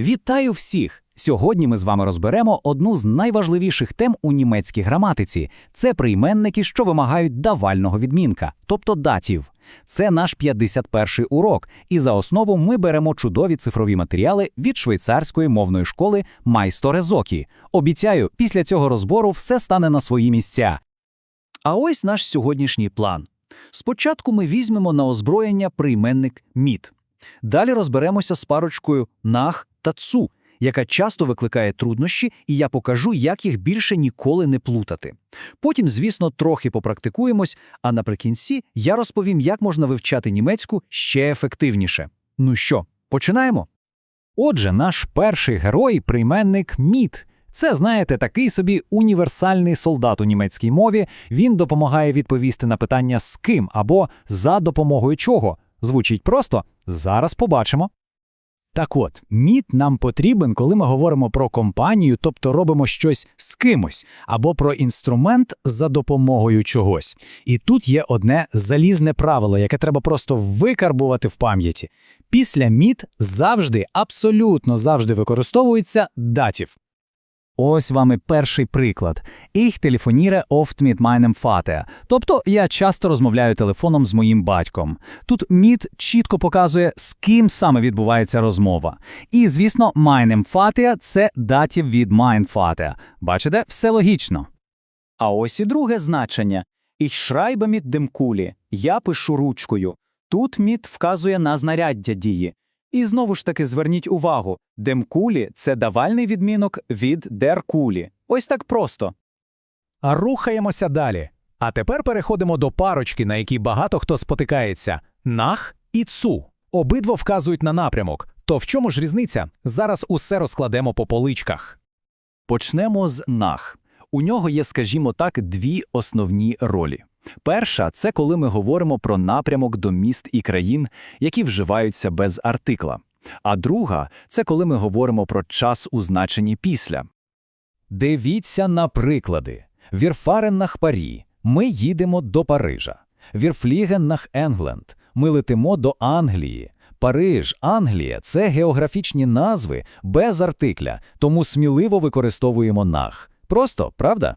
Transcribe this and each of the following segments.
Вітаю всіх! Сьогодні ми з вами розберемо одну з найважливіших тем у німецькій граматиці це прийменники, що вимагають давального відмінка, тобто датів. Це наш 51-й урок, і за основу ми беремо чудові цифрові матеріали від швейцарської мовної школи Майсторе Зокі. Обіцяю, після цього розбору все стане на свої місця. А ось наш сьогоднішній план. Спочатку ми візьмемо на озброєння прийменник «міт». Далі розберемося з парочкою «нах» та «цу», яка часто викликає труднощі, і я покажу, як їх більше ніколи не плутати. Потім, звісно, трохи попрактикуємось, а наприкінці я розповім, як можна вивчати німецьку ще ефективніше. Ну що, починаємо? Отже, наш перший герой прийменник міт. Це, знаєте, такий собі універсальний солдат у німецькій мові. Він допомагає відповісти на питання з ким або за допомогою чого. Звучить просто зараз побачимо. Так от, міт нам потрібен, коли ми говоримо про компанію, тобто робимо щось з кимось, або про інструмент за допомогою чогось. І тут є одне залізне правило, яке треба просто викарбувати в пам'яті. Після міт завжди, абсолютно завжди використовується датів. Ось вам і перший приклад. Ich telefoniere oft mit meinem Vater. Тобто я часто розмовляю телефоном з моїм батьком. Тут міт чітко показує, з ким саме відбувається розмова. І, звісно, meinem Vater – це датів від mein Vater. Бачите, все логічно. А ось і друге значення. Ich schreibe mit dem Kuli. Я пишу ручкою. Тут міт вказує на знаряддя дії. І знову ж таки зверніть увагу, демкулі – це давальний відмінок від деркулі. Ось так просто. А рухаємося далі. А тепер переходимо до парочки, на якій багато хто спотикається: нах і цу. Обидва вказують на напрямок. То в чому ж різниця? Зараз усе розкладемо по поличках. Почнемо з нах. У нього є, скажімо так, дві основні ролі. Перша це коли ми говоримо про напрямок до міст і країн, які вживаються без артикла. А друга це коли ми говоримо про час у значенні після. Дивіться на приклади. Вірфарен Парі. Ми їдемо до Парижа. Вірфліген нах Енгленд. Ми летимо до Англії. Париж, Англія це географічні назви без артикля, тому сміливо використовуємо нах. Просто, правда?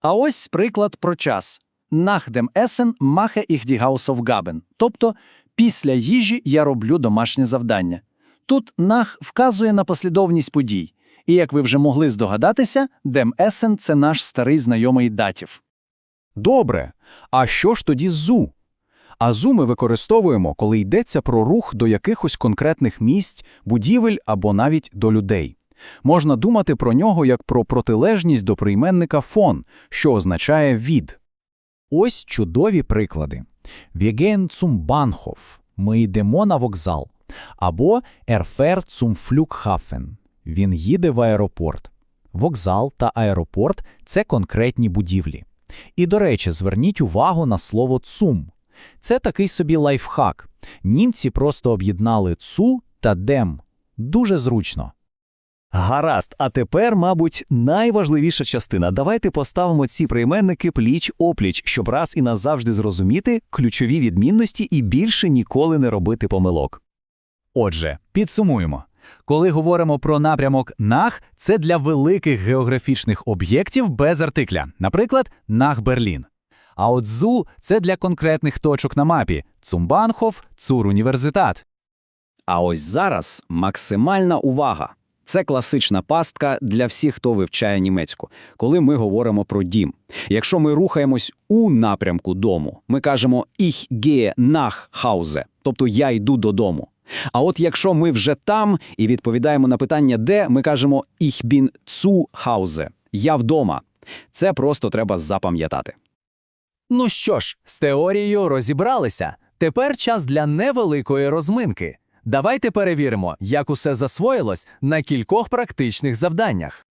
А ось приклад про час. Dem Essen mache ich. Тобто, після їжі я роблю домашнє завдання. Тут nach вказує на послідовність подій. І як ви вже могли здогадатися, dem Essen – це наш старий знайомий датів. Добре. А що ж тоді зу? А зу ми використовуємо, коли йдеться про рух до якихось конкретних місць, будівель або навіть до людей. Можна думати про нього як про протилежність до прийменника фон, що означає від. Ось чудові приклади. Wir gehen zum Ми йдемо на вокзал. Або fährt zum Flughafen. Він їде в аеропорт. Вокзал та аеропорт – це конкретні будівлі. І, до речі, зверніть увагу на слово «цум». Це такий собі лайфхак. Німці просто об'єднали «цу» та «дем». Дуже зручно. Гаразд, а тепер, мабуть, найважливіша частина. Давайте поставимо ці прийменники пліч-опліч, щоб раз і назавжди зрозуміти ключові відмінності і більше ніколи не робити помилок. Отже, підсумуємо. Коли говоримо про напрямок «нах», це для великих географічних об'єктів без артикля, наприклад, «нах Берлін». А от «зу» – це для конкретних точок на мапі «Цумбанхоф», «Цур-університат». А ось зараз максимальна увага. Це класична пастка для всіх, хто вивчає німецьку, коли ми говоримо про дім. Якщо ми рухаємось у напрямку дому, ми кажемо «Ich gehe nach Hause», тобто я йду додому. А от якщо ми вже там і відповідаємо на питання де, ми кажемо «Ich bin zu Hause», я вдома. Це просто треба запам'ятати. Ну що ж, з теорією розібралися. Тепер час для невеликої розминки. Давайте перевіримо, як усе засвоїлось на кількох практичних завданнях.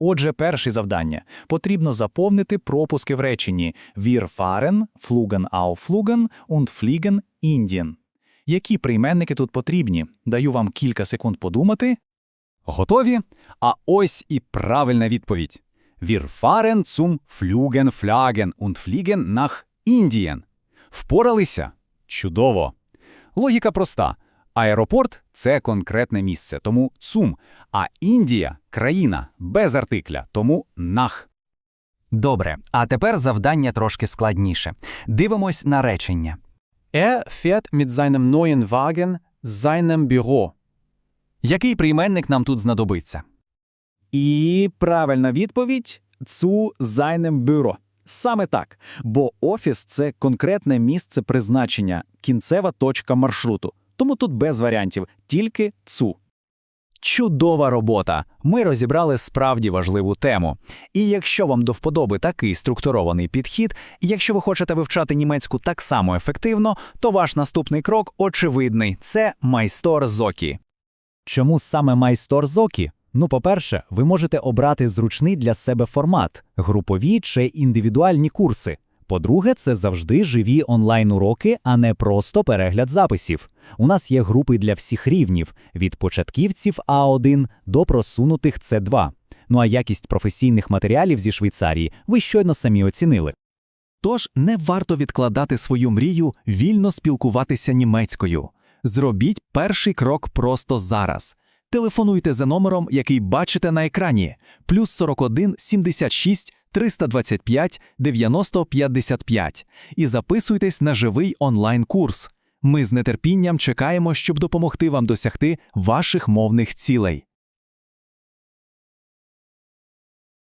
Отже, перше завдання. Потрібно заповнити пропуски в реченні «Wir fahren», «Flugen aufflugen» und «Fliegen Indien». Які прийменники тут потрібні? Даю вам кілька секунд подумати. Готові? А ось і правильна відповідь. Wir fahren zum Flügen, Flagen und fliegen nach Indien. Впоралися? Чудово. Логіка проста. Аеропорт це конкретне місце, тому ЦУМ, а Індія країна без артикля, тому нах. Добре, а тепер завдання трошки складніше. Дивимось на речення. Er fährt mit seinem neuen Wagen seinem Büro. Який прийменник нам тут знадобиться? І правильна відповідь «цу зайнем бюро». Саме так, бо офіс це конкретне місце призначення, кінцева точка маршруту. Тому тут без варіантів, тільки цу. Чудова робота! Ми розібрали справді важливу тему. І якщо вам до вподоби такий структурований підхід, і якщо ви хочете вивчати німецьку так само ефективно, то ваш наступний крок очевидний це майстор Зокі. Чому саме майстор Зокі? Ну, по-перше, ви можете обрати зручний для себе формат групові чи індивідуальні курси. По-друге, це завжди живі онлайн-уроки, а не просто перегляд записів. У нас є групи для всіх рівнів від початківців А1 до просунутих С2. Ну а якість професійних матеріалів зі Швейцарії ви щойно самі оцінили. Тож не варто відкладати свою мрію вільно спілкуватися німецькою. Зробіть перший крок просто зараз. Телефонуйте за номером, який бачите на екрані, плюс 41 76 325 90 55 і записуйтесь на живий онлайн-курс. Ми з нетерпінням чекаємо, щоб допомогти вам досягти ваших мовних цілей.